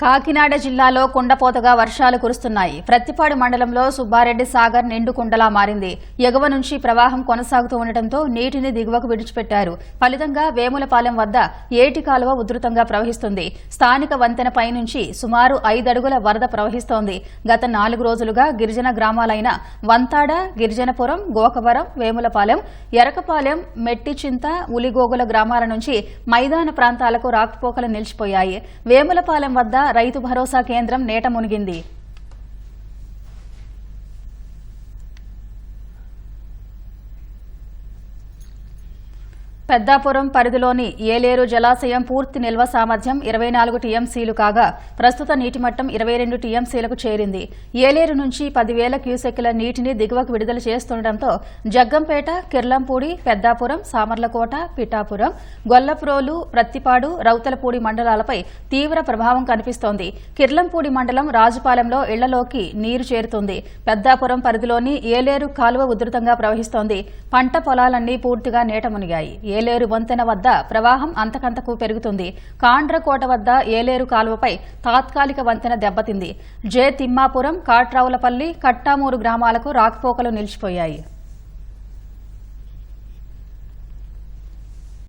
కాకినాడ జిల్లాలో కుండపోతగా వర్షాలు కురుస్తున్నాయి. ప్రత్తిపాడు మండలంలో సుబ్బారెడ్డి సాగర్ నిండు కుండలా మారింది. ఎగువ నుంచి ప్రవాహం కొనసాగుతూ ఉండటంతో నీటిని దిగువకు విడిచిపెట్టారు. ఫలితంగా వేములపాలెం వద్ద ఏటి కాలువ ఉధృతంగా ప్రవహిస్తుంది. స్థానిక వంతెనపై నుంచి సుమారు ఐదడుగుల వరద ప్రవహిస్తోంది. గత నాలుగు రోజులుగా గిరిజన గ్రామాలైన వంతాడ గిరిజనపురం గోకవరం వేములపాలెం ఎరకపాలెం మెట్టిచింత ఉలిగోగుల గ్రామాల నుంచి మైదాన ప్రాంతాలకు రాకపోకలు నిలిచిపోయాయి. వేములపాలెం వద్ద రైతు భరోసా కేంద్రం నేట మునిగింది. పెద్దాపురం పరిధిలోని ఏలేరు జలాశయం పూర్తి నిల్వ సామర్థ్యం ఇరవై నాలుగు టీఎంసీలు కాగా ప్రస్తుత నీటి మట్టం ఇరవై రెండు టీఎంసీలకు చేరింది. ఏలేరు నుంచి పదివేల క్యూసెక్కుల నీటిని దిగువకు విడుదల చేస్తుండటంతో జగ్గంపేట కిర్లంపూడి పెద్దాపురం సామర్లకోట పిఠాపురం గొల్లప్రోలు ప్రత్తిపాడు రౌతలపూడి మండలాలపై తీవ్ర ప్రభావం కనిపిస్తోంది. కిర్లంపూడి మండలం రాజుపాలెంలో ఇళ్ళలోకి నీరు చేరుతుంది. పెద్దాపురం పరిధిలోని ఏలేరు కాలువ ఉధృతంగా ప్రవహిస్తోంది. పంట పొలాలన్నీ పూర్తిగా నీట మునిగాయి. ఏలేరు వంతెన వద్ద ప్రవాహం అంతకంతకు పెరుగుతుంది. కాండ్రకోట వద్ద ఏలేరు కాలువపై తాత్కాలిక వంతెన దెబ్బతింది. జే తిమ్మాపురం కాట్రావులపల్లి కట్టామూరు గ్రామాలకు రాకపోకలు నిలిచిపోయాయి.